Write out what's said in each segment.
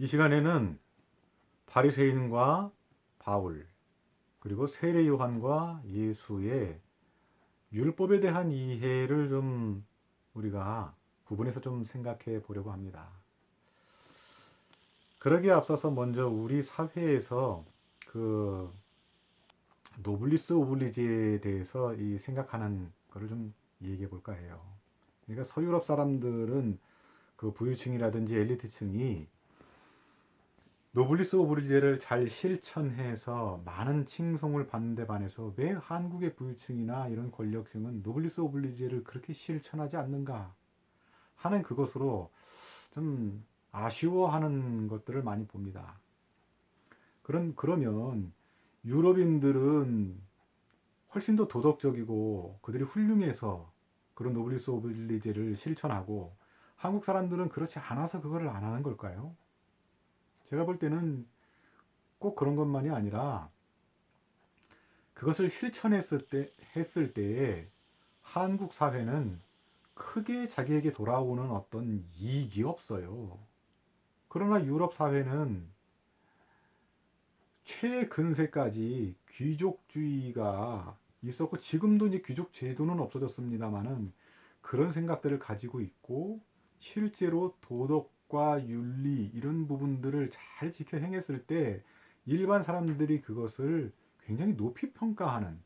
이 시간에는 바리새인과 바울 그리고 세례 요한과 예수의 율법에 대한 이해를 좀 우리가 구분해서 좀 생각해 보려고 합니다. 그러기에 앞서서 먼저 우리 사회에서 그 노블리스 오블리지에 대해서 이 생각하는 거를 좀 얘기해 볼까 해요. 그러니까 서유럽 사람들은 그 부유층이라든지 엘리트층이 노블리스 오블리제를 잘 실천해서 많은 칭송을 받는데 반해서 왜 한국의 부유층이나 이런 권력층은 노블리스 오블리제를 그렇게 실천하지 않는가 하는 그것으로 좀 아쉬워하는 것들을 많이 봅니다. 그런 그러면 유럽인들은 훨씬 더 도덕적이고 그들이 훌륭해서 그런 노블리스 오블리제를 실천하고 한국 사람들은 그렇지 않아서 그거를 안 하는 걸까요? 제가 볼 때는 꼭 그런 것만이 아니라 그것을 실천했을 때 했을 때에 한국 사회는 크게 자기에게 돌아오는 어떤 이익이 없어요. 그러나 유럽 사회는 최근세까지 귀족주의가 있었고 지금도 이제 귀족 제도는 없어졌습니다만은 그런 생각들을 가지고 있고 실제로 도덕 과 윤리 이런 부분들을 잘 지켜 행했을 때 일반 사람들이 그것을 굉장히 높이 평가하는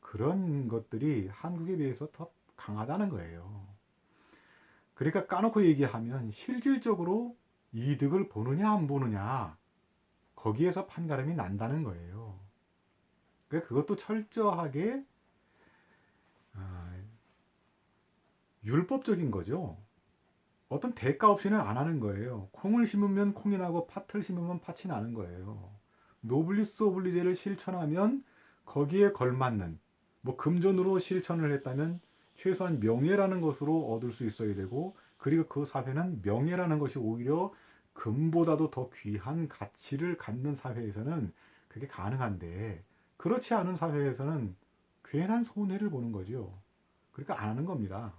그런 것들이 한국에 비해서 더 강하다는 거예요. 그러니까 까놓고 얘기하면 실질적으로 이득을 보느냐 안 보느냐 거기에서 판가름이 난다는 거예요. 그러니까 그것도 철저하게 아, 율법적인 거죠. 어떤 대가 없이는 안 하는 거예요. 콩을 심으면 콩이 나고 팥을 심으면 팥이 나는 거예요. 노블리스 오블리제를 실천하면 거기에 걸맞는 뭐 금전으로 실천을 했다면 최소한 명예라는 것으로 얻을 수 있어야 되고 그리고 그 사회는 명예라는 것이 오히려 금보다도 더 귀한 가치를 갖는 사회에서는 그게 가능한데 그렇지 않은 사회에서는 괜한 손해를 보는 거죠. 그러니까 안 하는 겁니다.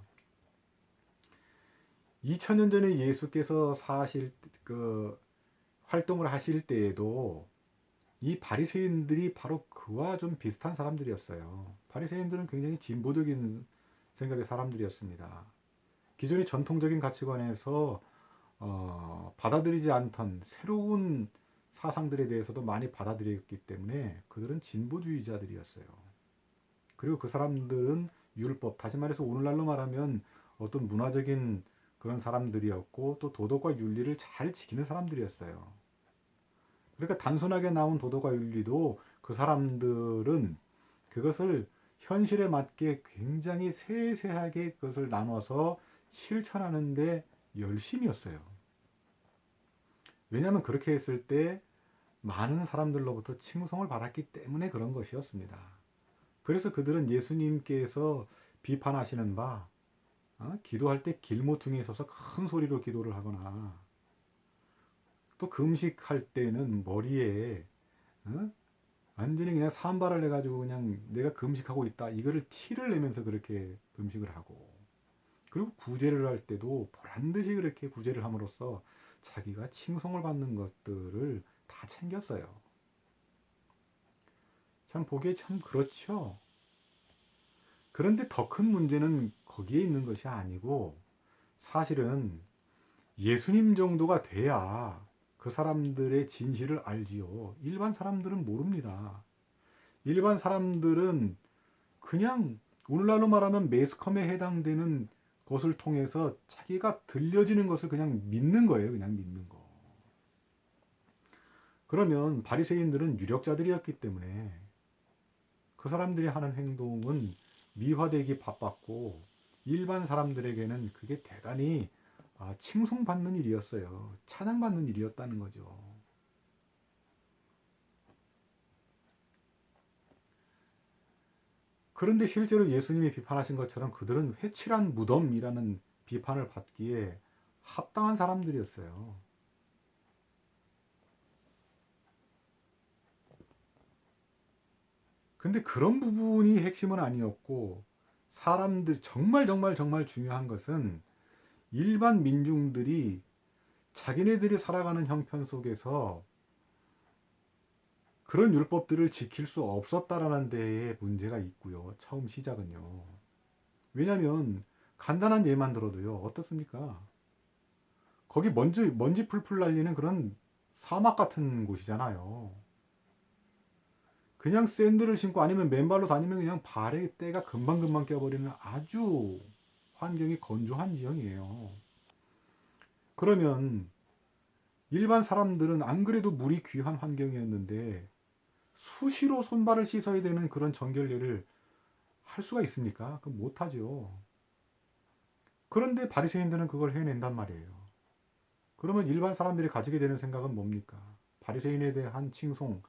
2000년 전에 예수께서 사실 그 활동을 하실 때에도 이 바리새인들이 바로 그와 좀 비슷한 사람들이었어요. 바리새인들은 굉장히 진보적인 생각의 사람들이었습니다. 기존의 전통적인 가치관에서 어, 받아들이지 않던 새로운 사상들에 대해서도 많이 받아들였기 때문에 그들은 진보주의자들이었어요. 그리고 그 사람들은 율법, 다시 말해서 오늘날로 말하면 어떤 문화적인 그런 사람들이었고 또 도덕과 윤리를 잘 지키는 사람들이었어요. 그러니까 단순하게 나온 도덕과 윤리도 그 사람들은 그것을 현실에 맞게 굉장히 세세하게 그것을 나눠서 실천하는데 열심이었어요. 왜냐하면 그렇게 했을 때 많은 사람들로부터 칭송을 받았기 때문에 그런 것이었습니다. 그래서 그들은 예수님께서 비판하시는 바, 어? 기도할 때 길모퉁이에 서서 큰 소리로 기도를 하거나, 또 금식할 때는 머리에 어? 완전히 그냥 산발을 해가지고 그냥 내가 금식하고 있다 이거를 티를 내면서 그렇게 금식을 하고 그리고 구제를 할 때도 보란 듯이 그렇게 구제를 함으로써 자기가 칭송을 받는 것들을 다 챙겼어요. 참 보기에 참 그렇죠. 그런데 더 큰 문제는 거기에 있는 것이 아니고 사실은 예수님 정도가 돼야 그 사람들의 진실을 알지요. 일반 사람들은 모릅니다. 일반 사람들은 그냥 오늘날로 말하면 매스컴에 해당되는 것을 통해서 자기가 들려지는 것을 그냥 믿는 거예요. 그냥 믿는 거. 그러면 바리새인들은 유력자들이었기 때문에 그 사람들이 하는 행동은 미화되기 바빴고 일반 사람들에게는 그게 대단히 아, 칭송받는 일이었어요. 찬양받는 일이었다는 거죠. 그런데 실제로 예수님이 비판하신 것처럼 그들은 회칠한 무덤이라는 비판을 받기에 합당한 사람들이었어요. 근데 그런 부분이 핵심은 아니었고 사람들 정말 정말 정말 중요한 것은 일반 민중들이 자기네들이 살아가는 형편 속에서 그런 율법들을 지킬 수 없었다라는 데에 문제가 있고요. 처음 시작은요. 왜냐하면 간단한 예만 들어도요. 어떻습니까? 거기 먼지 먼지 풀풀 날리는 그런 사막 같은 곳이잖아요. 그냥 샌들을 신고 아니면 맨발로 다니면 그냥 발에 때가 금방금방 껴버리는 아주 환경이 건조한 지형이에요. 그러면 일반 사람들은 안 그래도 물이 귀한 환경이었는데 수시로 손발을 씻어야 되는 그런 정결례를 할 수가 있습니까? 그 못하죠. 그런데 바리새인들은 그걸 해낸단 말이에요. 그러면 일반 사람들이 가지게 되는 생각은 뭡니까? 바리새인에 대한 칭송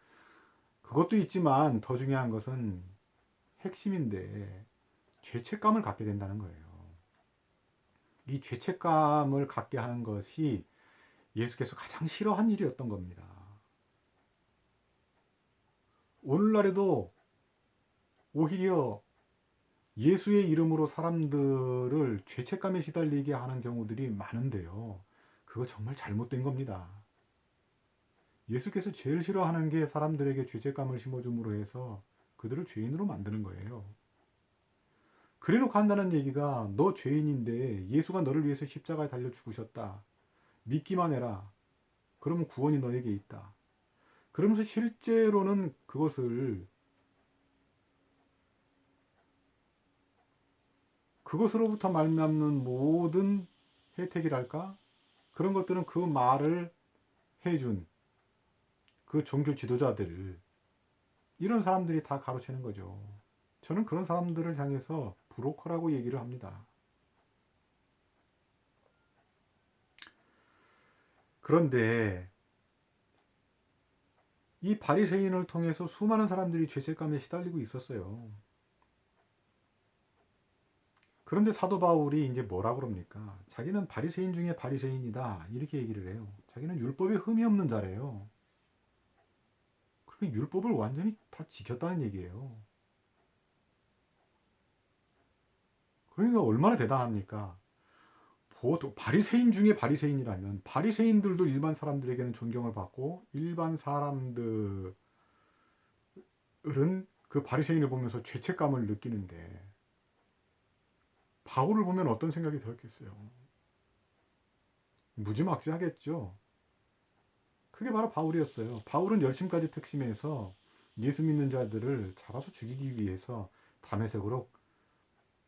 그것도 있지만 더 중요한 것은 핵심인데 죄책감을 갖게 된다는 거예요. 이 죄책감을 갖게 하는 것이 예수께서 가장 싫어한 일이었던 겁니다. 오늘날에도 오히려 예수의 이름으로 사람들을 죄책감에 시달리게 하는 경우들이 많은데요. 그거 정말 잘못된 겁니다. 예수께서 제일 싫어하는 게 사람들에게 죄책감을 심어줌으로 해서 그들을 죄인으로 만드는 거예요. 그래놓고 한다는 얘기가 너 죄인인데 예수가 너를 위해서 십자가에 달려 죽으셨다. 믿기만 해라. 그러면 구원이 너에게 있다. 그러면서 실제로는 그것을 그것으로부터 말미암는 모든 혜택이랄까 그런 것들은 그 말을 해준 그 종교 지도자들 이런 사람들이 다 가로채는 거죠. 저는 그런 사람들을 향해서 브로커라고 얘기를 합니다. 그런데 이 바리새인을 통해서 수많은 사람들이 죄책감에 시달리고 있었어요. 그런데 사도 바울이 이제 뭐라 그럽니까? 자기는 바리새인 중에 바리새인이다 이렇게 얘기를 해요. 자기는 율법에 흠이 없는 자래요. 그 율법을 완전히 다 지켰다는 얘기예요. 그러니까 얼마나 대단합니까? 보통 바리새인 중에 바리새인이라면 바리새인들도 일반 사람들에게는 존경을 받고 일반 사람들은 그 바리새인을 보면서 죄책감을 느끼는데 바울을 보면 어떤 생각이 들었겠어요? 무지막지하겠죠. 그게 바로 바울이었어요. 바울은 열심까지 특심해서 예수 믿는 자들을 잡아서 죽이기 위해서 담에색으로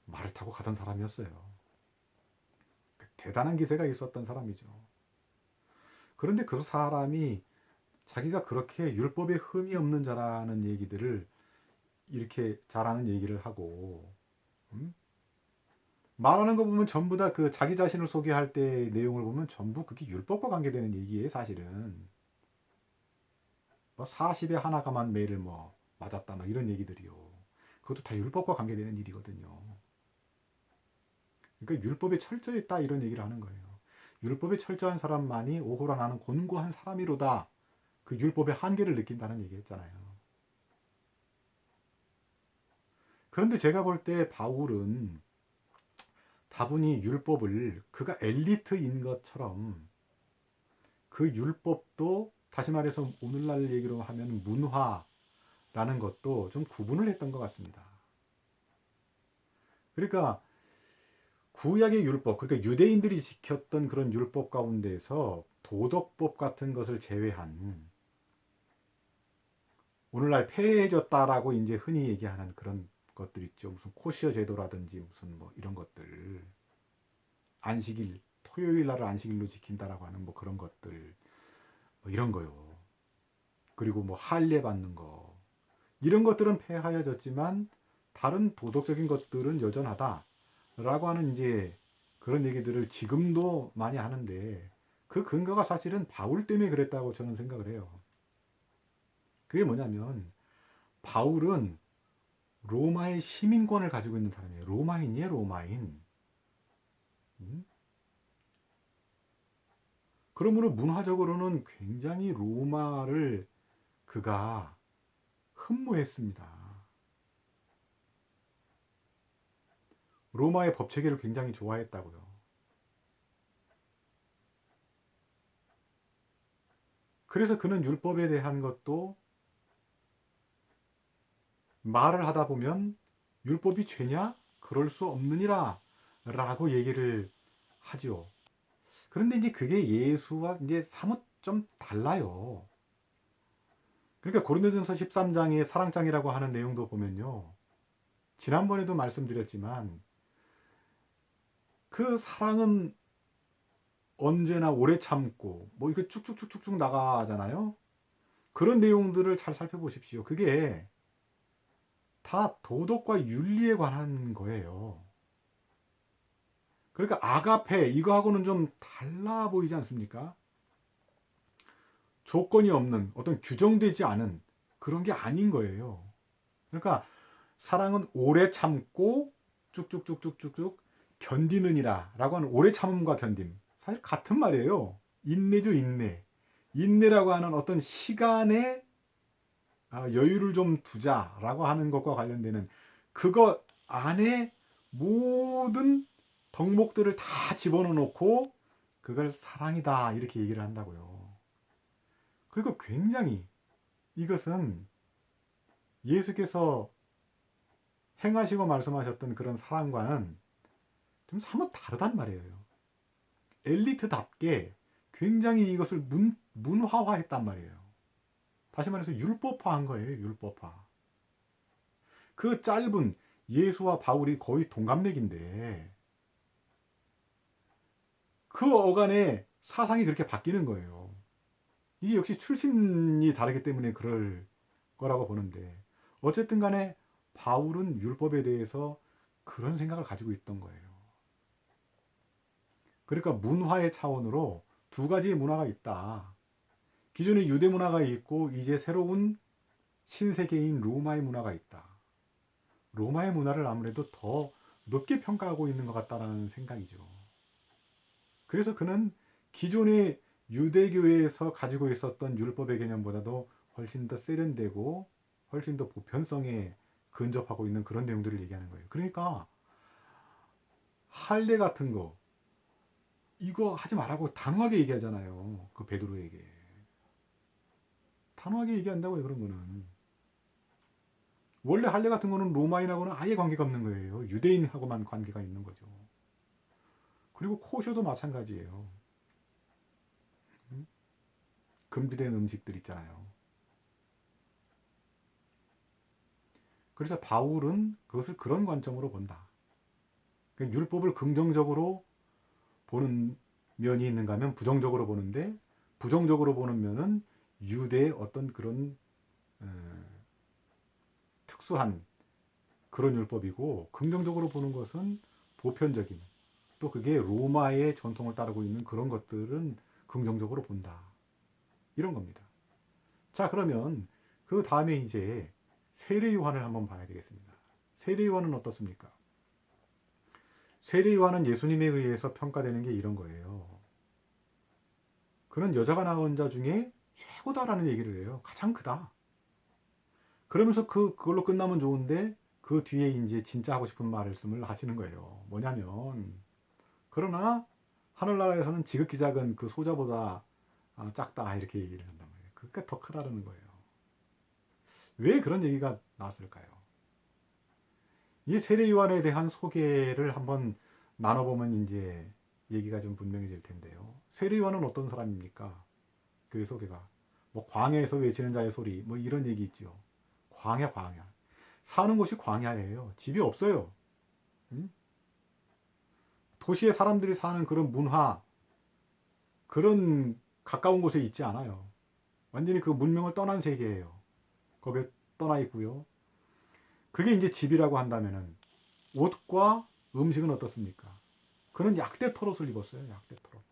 말을 타고 가던 사람이었어요. 그 대단한 기세가 있었던 사람이죠. 그런데 그 사람이 자기가 그렇게 율법에 흠이 없는 자라는 얘기들을 이렇게 잘하는 얘기를 하고 음? 말하는 거 보면 전부 다 그 자기 자신을 소개할 때 내용을 보면 전부 그게 율법과 관계되는 얘기예요 사실은 뭐 40에 하나가만 매를 뭐 맞았다 막 이런 얘기들이요. 그것도 다 율법과 관계되는 일이거든요. 그러니까 율법에 철저했다 이런 얘기를 하는 거예요. 율법에 철저한 사람만이 오호라 나는 곤고한 사람이로다. 그 율법의 한계를 느낀다는 얘기했잖아요. 그런데 제가 볼 때 바울은 다분히 율법을 그가 엘리트인 것처럼 그 율법도 다시 말해서 오늘날 얘기로 하면 문화라는 것도 좀 구분을 했던 것 같습니다. 그러니까 구약의 율법, 그러니까 유대인들이 지켰던 그런 율법 가운데서 도덕법 같은 것을 제외한 오늘날 폐해졌다라고 이제 흔히 얘기하는 그런 것들 있죠. 무슨 코시어 제도라든지 무슨 뭐 이런 것들 안식일 토요일 날을 안식일로 지킨다라고 하는 뭐 그런 것들 뭐 이런 거요. 그리고 뭐 할례 받는 거 이런 것들은 폐하여졌지만 다른 도덕적인 것들은 여전하다라고 하는 이제 그런 얘기들을 지금도 많이 하는데 그 근거가 사실은 바울 때문에 그랬다고 저는 생각을 해요. 그게 뭐냐면 바울은 로마의 시민권을 가지고 있는 사람이에요. 로마인이에요, 로마인. 음? 그러므로 문화적으로는 굉장히 로마를 그가 흠모했습니다. 로마의 법 체계를 굉장히 좋아했다고요. 그래서 그는 율법에 대한 것도 말을 하다 보면 율법이 죄냐? 그럴 수 없느니라 라고 얘기를 하죠. 그런데 이제 그게 예수와 이제 사뭇 좀 달라요. 그러니까 고린도전서 13장의 사랑장이라고 하는 내용도 보면요. 지난번에도 말씀드렸지만 그 사랑은 언제나 오래 참고 뭐 이렇게 쭉쭉쭉쭉쭉 나가잖아요. 그런 내용들을 잘 살펴보십시오. 그게 다 도덕과 윤리에 관한 거예요. 그러니까 아가페 이거하고는 좀 달라 보이지 않습니까? 조건이 없는 어떤 규정되지 않은 그런 게 아닌 거예요. 그러니까 사랑은 오래 참고 쭉쭉쭉쭉쭉쭉 견디느니라 라고 하는 오래 참음과 견딤. 사실 같은 말이에요. 인내죠, 인내. 인내라고 하는 어떤 시간의 아, 여유를 좀 두자라고 하는 것과 관련되는 그거 안에 모든 덕목들을 다 집어넣어 놓고 그걸 사랑이다 이렇게 얘기를 한다고요. 그리고 굉장히 이것은 예수께서 행하시고 말씀하셨던 그런 사랑과는 좀 사뭇 다르단 말이에요. 엘리트답게 굉장히 이것을 문, 문화화했단 말이에요. 다시 말해서 율법화한 거예요. 율법화. 그 짧은 예수와 바울이 거의 동갑내기인데 그 어간에 사상이 그렇게 바뀌는 거예요. 이게 역시 출신이 다르기 때문에 그럴 거라고 보는데 어쨌든 간에 바울은 율법에 대해서 그런 생각을 가지고 있던 거예요. 그러니까 문화의 차원으로 두 가지 문화가 있다. 기존의 유대 문화가 있고 이제 새로운 신세계인 로마의 문화가 있다. 로마의 문화를 아무래도 더 높게 평가하고 있는 것 같다라는 생각이죠. 그래서 그는 기존의 유대교회에서 가지고 있었던 율법의 개념보다도 훨씬 더 세련되고 훨씬 더 보편성에 근접하고 있는 그런 내용들을 얘기하는 거예요. 그러니까 할례 같은 거 이거 하지 말라고 단호하게 얘기하잖아요. 그 베드로에게. 단호하게 얘기한다고요, 그런 거는. 원래 할례 같은 거는 로마인하고는 아예 관계가 없는 거예요. 유대인하고만 관계가 있는 거죠. 그리고 코쇼도 마찬가지예요. 금지된 음식들 있잖아요. 그래서 바울은 그것을 그런 관점으로 본다. 그러니까 율법을 긍정적으로 보는 면이 있는가 하면 부정적으로 보는데 부정적으로 보는 면은 유대의 어떤 그런 어, 특수한 그런 율법이고 긍정적으로 보는 것은 보편적인 또 그게 로마의 전통을 따르고 있는 그런 것들은 긍정적으로 본다. 이런 겁니다. 자, 그러면 그 다음에 이제 세례 요한을 한번 봐야 되겠습니다. 세례 요한은 어떻습니까? 세례 요한은 예수님에 의해서 평가되는 게 이런 거예요. 그는 여자가 낳은 자 중에 최고다라는 얘기를 해요. 가장 크다. 그러면서 그 그걸로 끝나면 좋은데 그 뒤에 이제 진짜 하고 싶은 말씀을 하시는 거예요. 뭐냐면 그러나 하늘나라에서는 지극히 작은 그 소자보다 아, 작다 이렇게 얘기를 한단 말이에요. 그러니까 더 크다는 거예요. 왜 그런 얘기가 나왔을까요? 이 세례 요한에 대한 소개를 한번 나눠보면 이제 얘기가 좀 분명해질 텐데요. 세례 요한은 어떤 사람입니까? 그 소개가 뭐 광야에서 외치는 자의 소리 뭐 이런 얘기 있죠. 광야 광야 사는 곳이 광야예요. 집이 없어요. 응? 도시에 사람들이 사는 그런 문화 그런 가까운 곳에 있지 않아요. 완전히 그 문명을 떠난 세계예요. 거기에 떠나 있고요. 그게 이제 집이라고 한다면은 옷과 음식은 어떻습니까? 그는 약대 털옷을 입었어요. 약대 털옷.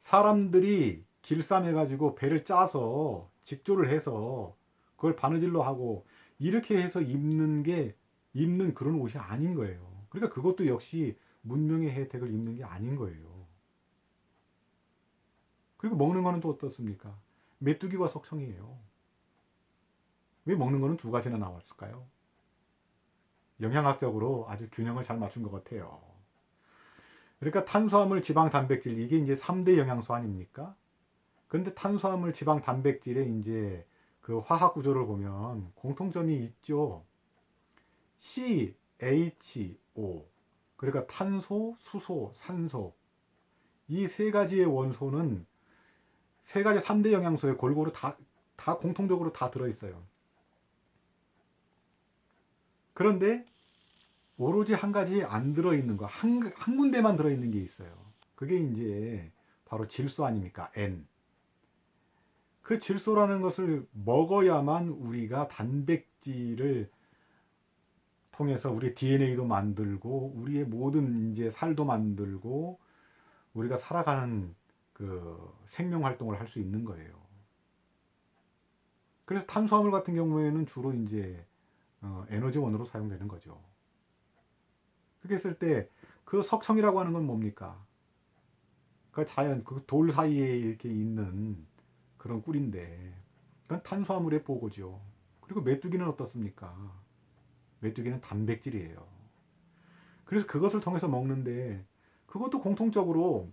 사람들이 길쌈해 가지고 배를 짜서 직조를 해서 그걸 바느질로 하고 이렇게 해서 입는 게 입는 그런 옷이 아닌 거예요. 그러니까 그것도 역시 문명의 혜택을 입는 게 아닌 거예요. 그리고 먹는 거는 또 어떻습니까? 메뚜기와 석청이에요. 왜 먹는 거는 두 가지나 나왔을까요? 영양학적으로 아주 균형을 잘 맞춘 것 같아요. 그러니까 탄수화물, 지방, 단백질 이게 이제 3대 영양소 아닙니까? 근데 탄수화물, 지방, 단백질의 이제 그 화학 구조를 보면 공통점이 있죠. CHO. 그러니까 탄소, 수소, 산소. 이 세 가지의 원소는 세 가지 3대 영양소에 골고루 다, 다 공통적으로 다 들어있어요. 그런데 오로지 한 가지 안 들어있는 거, 한, 한 군데만 들어있는 게 있어요. 그게 이제 바로 질소 아닙니까? N. 그 질소라는 것을 먹어야만 우리가 단백질을 통해서 우리 DNA도 만들고 우리의 모든 이제 살도 만들고 우리가 살아가는 그 생명 활동을 할 수 있는 거예요. 그래서 탄수화물 같은 경우에는 주로 이제 어, 에너지원으로 사용되는 거죠. 그렇게 했을 때 그 석청이라고 하는 건 뭡니까? 그 자연 그 돌 사이에 이렇게 있는 그런 꿀인데 그건 탄수화물의 보고죠. 그리고 메뚜기는 어떻습니까? 메뚜기는 단백질이에요. 그래서 그것을 통해서 먹는데 그것도 공통적으로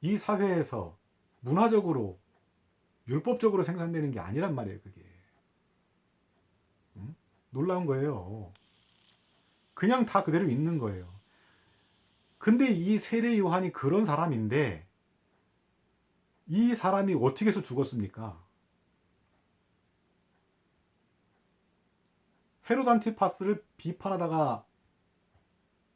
이 사회에서 문화적으로 율법적으로 생산되는 게 아니란 말이에요, 그게. 음? 놀라운 거예요. 그냥 다 그대로 있는 거예요. 근데 이 세례 요한이 그런 사람인데 이 사람이 어떻게 해서 죽었습니까? 헤롯 안티파스를 비판하다가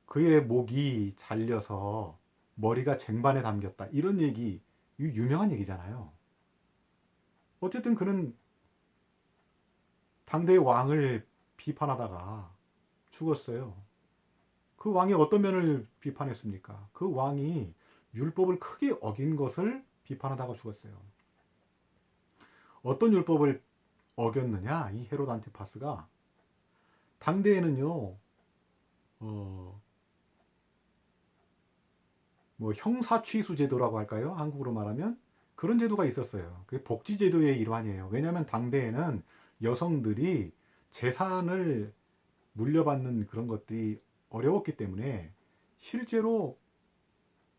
그의 목이 잘려서 머리가 쟁반에 담겼다. 이런 얘기, 이 유명한 얘기잖아요. 어쨌든 그는 당대의 왕을 비판하다가 죽었어요. 그 왕이 어떤 면을 비판했습니까? 그 왕이 율법을 크게 어긴 것을 비판하다가 죽었어요. 어떤 율법을 어겼느냐? 이 헤롯 안티파스가 당대에는요, 어, 뭐 형사취수 제도라고 할까요? 한국으로 말하면 그런 제도가 있었어요. 그게 복지 제도의 일환이에요. 왜냐하면 당대에는 여성들이 재산을 물려받는 그런 것들이 어려웠기 때문에 실제로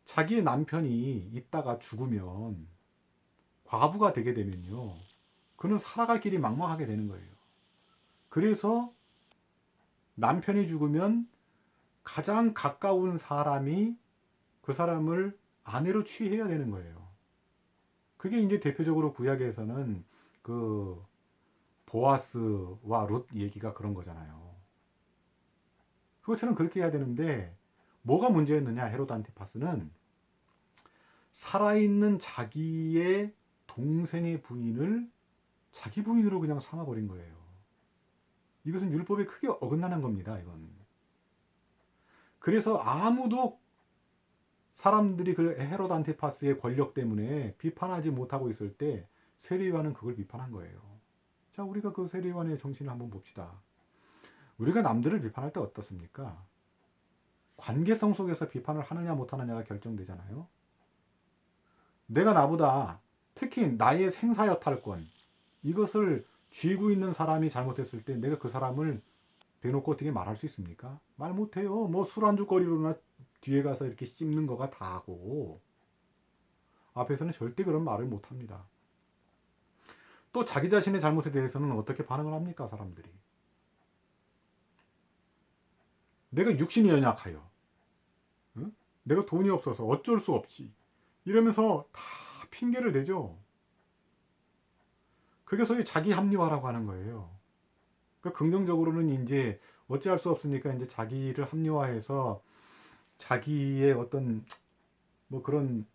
자기의 남편이 있다가 죽으면 과부가 되게 되면요. 그는 살아갈 길이 막막하게 되는 거예요. 그래서 남편이 죽으면 가장 가까운 사람이 그 사람을 아내로 취해야 되는 거예요. 그게 이제 대표적으로 구약에서는 그 보아스와 룻 얘기가 그런 거잖아요. 그것처럼 그렇게 해야 되는데 뭐가 문제였느냐 헤로드 안티파스는 살아있는 자기의 동생의 부인을 자기 부인으로 그냥 삼아버린 거예요. 이것은 율법에 크게 어긋나는 겁니다. 이건. 그래서 아무도 사람들이 그 헤로드 안티파스의 권력 때문에 비판하지 못하고 있을 때 세례요한은 그걸 비판한 거예요. 자, 우리가 그 세례요한의 정신을 한번 봅시다. 우리가 남들을 비판할 때 어떻습니까? 관계성 속에서 비판을 하느냐 못하느냐가 결정되잖아요. 내가 나보다 특히 나의 생사여탈권 이것을 쥐고 있는 사람이 잘못했을 때 내가 그 사람을 대놓고 어떻게 말할 수 있습니까? 말 못해요. 뭐 술안주거리로나 뒤에 가서 이렇게 씹는 거가 다고 앞에서는 절대 그런 말을 못합니다. 또 자기 자신의 잘못에 대해서는 어떻게 반응을 합니까 사람들이? 내가 육신이 연약하여 응? 내가 돈이 없어서 어쩔 수 없지 이러면서 다 핑계를 대죠. 그게 소위 자기 합리화라고 하는 거예요. 그러니까 긍정적으로는 이제 어찌할 수 없으니까 이제 자기를 합리화해서 자기의 어떤 뭐 그런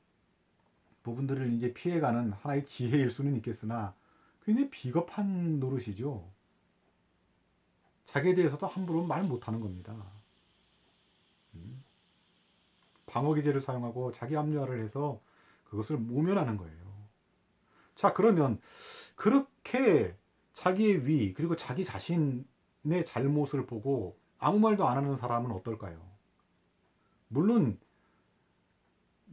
부분들을 이제 피해가는 하나의 지혜일 수는 있겠으나 굉장히 비겁한 노릇이죠. 자기에 대해서도 함부로 말 못하는 겁니다. 음. 방어 기제를 사용하고 자기 합리화를 해서 그것을 모면하는 거예요. 자, 그러면 그렇게 자기의 위, 그리고 자기 자신의 잘못을 보고 아무 말도 안 하는 사람은 어떨까요? 물론,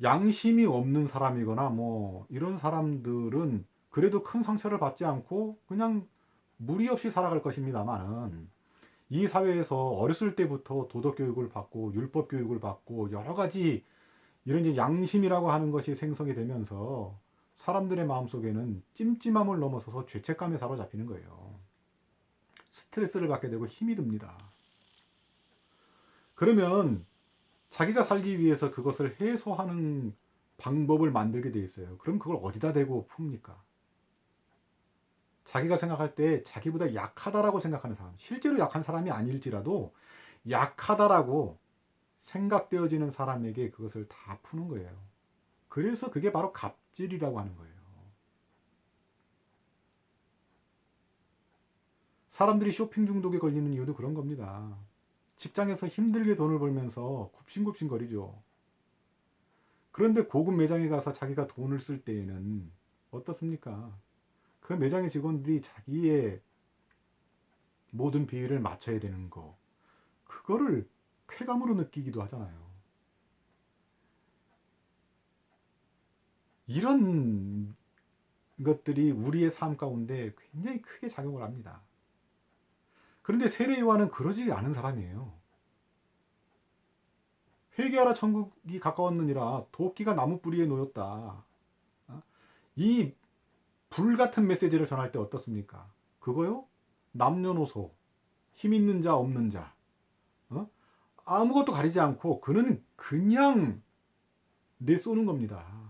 양심이 없는 사람이거나 뭐, 이런 사람들은 그래도 큰 상처를 받지 않고 그냥 무리 없이 살아갈 것입니다만은, 이 사회에서 어렸을 때부터 도덕 교육을 받고 율법 교육을 받고 여러 가지 이런 이제 양심이라고 하는 것이 생성이 되면서 사람들의 마음속에는 찜찜함을 넘어서서 죄책감에 사로잡히는 거예요. 스트레스를 받게 되고 힘이 듭니다. 그러면 자기가 살기 위해서 그것을 해소하는 방법을 만들게 돼 있어요. 그럼 그걸 어디다 대고 풉니까? 자기가 생각할 때 자기보다 약하다라고 생각하는 사람, 실제로 약한 사람이 아닐지라도 약하다라고 생각되어지는 사람에게 그것을 다 푸는 거예요. 그래서 그게 바로 갑질이라고 하는 거예요. 사람들이 쇼핑 중독에 걸리는 이유도 그런 겁니다. 직장에서 힘들게 돈을 벌면서 굽신굽신 거리죠. 그런데 고급 매장에 가서 자기가 돈을 쓸 때에는 어떻습니까? 그 매장의 직원들이 자기의 모든 비율을 맞춰야 되는 거. 그거를 쾌감으로 느끼기도 하잖아요. 이런 것들이 우리의 삶 가운데 굉장히 크게 작용을 합니다. 그런데 세례 요한은 그러지 않은 사람이에요. 회개하라 천국이 가까웠느니라 도끼가 나무 뿌리에 놓였다. 어? 이 불 같은 메시지를 전할 때 어떻습니까? 그거요? 남녀노소, 힘 있는 자, 없는 자, 어? 아무것도 가리지 않고 그는 그냥 내쏘는 겁니다.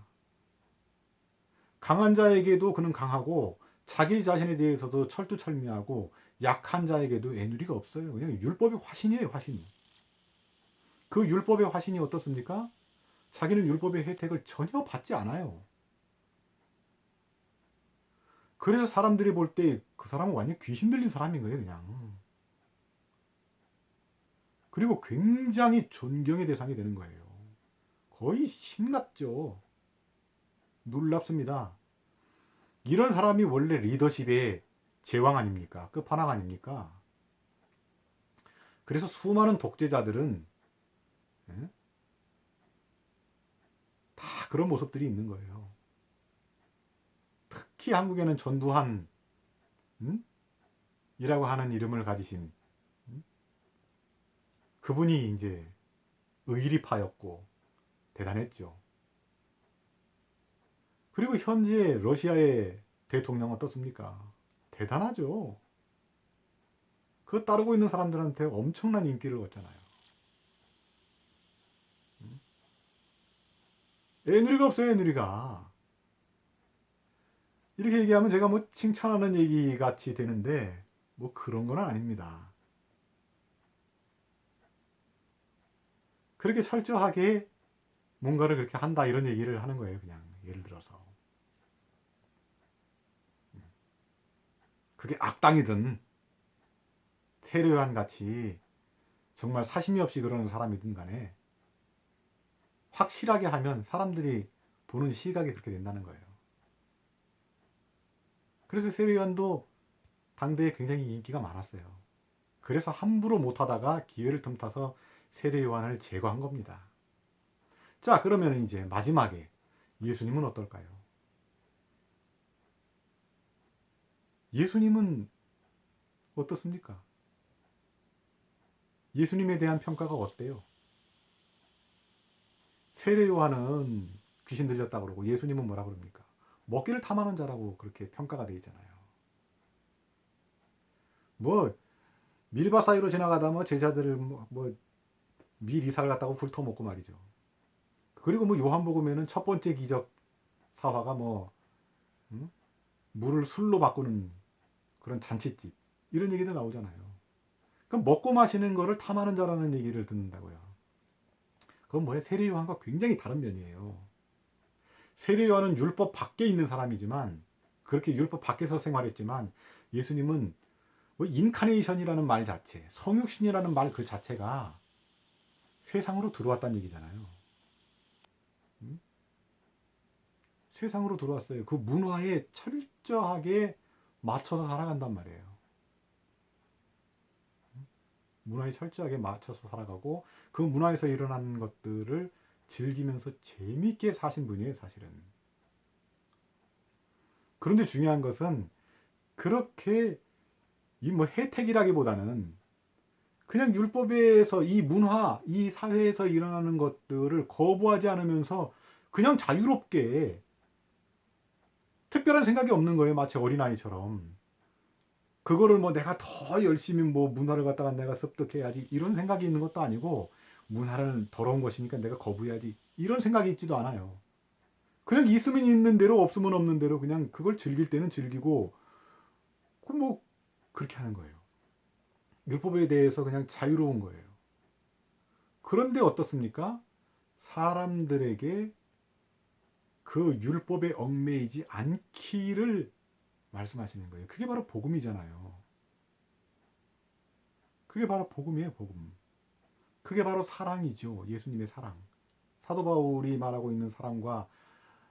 강한 자에게도 그는 강하고 자기 자신에 대해서도 철두철미하고 약한 자에게도 애누리가 없어요. 그냥 율법의 화신이에요, 화신. 그 율법의 화신이 어떻습니까? 자기는 율법의 혜택을 전혀 받지 않아요. 그래서 사람들이 볼 때 그 사람은 완전 귀신 들린 사람인 거예요, 그냥. 그리고 굉장히 존경의 대상이 되는 거예요. 거의 신 같죠. 놀랍습니다. 이런 사람이 원래 리더십의 제왕 아닙니까? 끝판왕 아닙니까? 그래서 수많은 독재자들은 예? 다 그런 모습들이 있는 거예요. 특히 한국에는 전두환 음? 이라고 하는 이름을 가지신 음? 그분이 이제 의리파였고 대단했죠. 그리고 현재 러시아의 대통령 어떻습니까? 대단하죠. 그 따르고 있는 사람들한테 엄청난 인기를 얻잖아요. 음? 애누리가 없어요, 애누리가. 이렇게 얘기하면 제가 뭐 칭찬하는 얘기 같이 되는데, 뭐 그런 건 아닙니다. 그렇게 철저하게 뭔가를 그렇게 한다, 이런 얘기를 하는 거예요, 그냥. 예를 들어서. 그게 악당이든 세례요한 같이 정말 사심이 없이 그러는 사람이든 간에 확실하게 하면 사람들이 보는 시각이 그렇게 된다는 거예요. 그래서 세례요한도 당대에 굉장히 인기가 많았어요. 그래서 함부로 못하다가 기회를 틈타서 세례요한을 제거한 겁니다. 자, 그러면 이제 마지막에 예수님은 어떨까요? 예수님은 어떻습니까? 예수님에 대한 평가가 어때요? 세례 요한은 귀신 들렸다 그러고 예수님은 뭐라 그럽니까? 먹기를 탐하는 자라고 그렇게 평가가 되어 있잖아요. 뭐 밀밭 사이로 지나가다 뭐 제자들을 뭐, 뭐 밀이삭을 갖다가 훑어먹고 말이죠. 그리고 뭐 요한복음에는 첫 번째 기적 사화가 뭐 음? 물을 술로 바꾸는 그런 잔치집 이런 얘기도 나오잖아요. 그럼 먹고 마시는 거를 탐하는 자라는 얘기를 듣는다고요. 그건 뭐예요? 세례 요한과 굉장히 다른 면이에요. 세례 요한은 율법 밖에 있는 사람이지만 그렇게 율법 밖에서 생활했지만 예수님은 뭐 인카네이션이라는 말 자체, 성육신이라는 말 그 자체가 세상으로 들어왔다는 얘기잖아요. 음? 세상으로 들어왔어요. 그 문화에 철저하게 맞춰서 살아간단 말이에요. 문화에 철저하게 맞춰서 살아가고 그 문화에서 일어나는 것들을 즐기면서 재미있게 사신 분이에요, 사실은. 그런데 중요한 것은 그렇게 이 뭐 혜택이라기보다는 그냥 율법에서 이 문화, 이 사회에서 일어나는 것들을 거부하지 않으면서 그냥 자유롭게 특별한 생각이 없는 거예요. 마치 어린아이처럼. 그거를 뭐 내가 더 열심히 뭐 문화를 갖다가 내가 습득해야지 이런 생각이 있는 것도 아니고 문화는 더러운 것이니까 내가 거부해야지 이런 생각이 있지도 않아요. 그냥 있으면 있는 대로 없으면 없는 대로 그냥 그걸 즐길 때는 즐기고 그뭐 그렇게 하는 거예요. 율법에 대해서 그냥 자유로운 거예요. 그런데 어떻습니까? 사람들에게 그 율법에 얽매이지 않기를 말씀하시는 거예요. 그게 바로 복음이잖아요. 그게 바로 복음이에요, 복음. 그게 바로 사랑이죠. 예수님의 사랑. 사도 바울이 말하고 있는 사랑과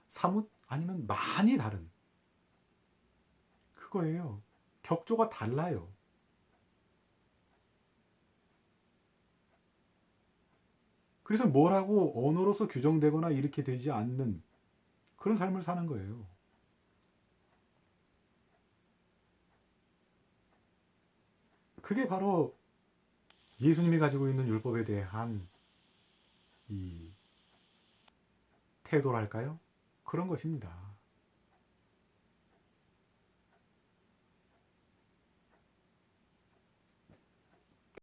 사뭇 아니면 많이 다른 그거예요. 격조가 달라요. 그래서 뭐라고 언어로서 규정되거나 이렇게 되지 않는 그런 삶을 사는 거예요. 그게 바로 예수님이 가지고 있는 율법에 대한 이 태도랄까요? 그런 것입니다.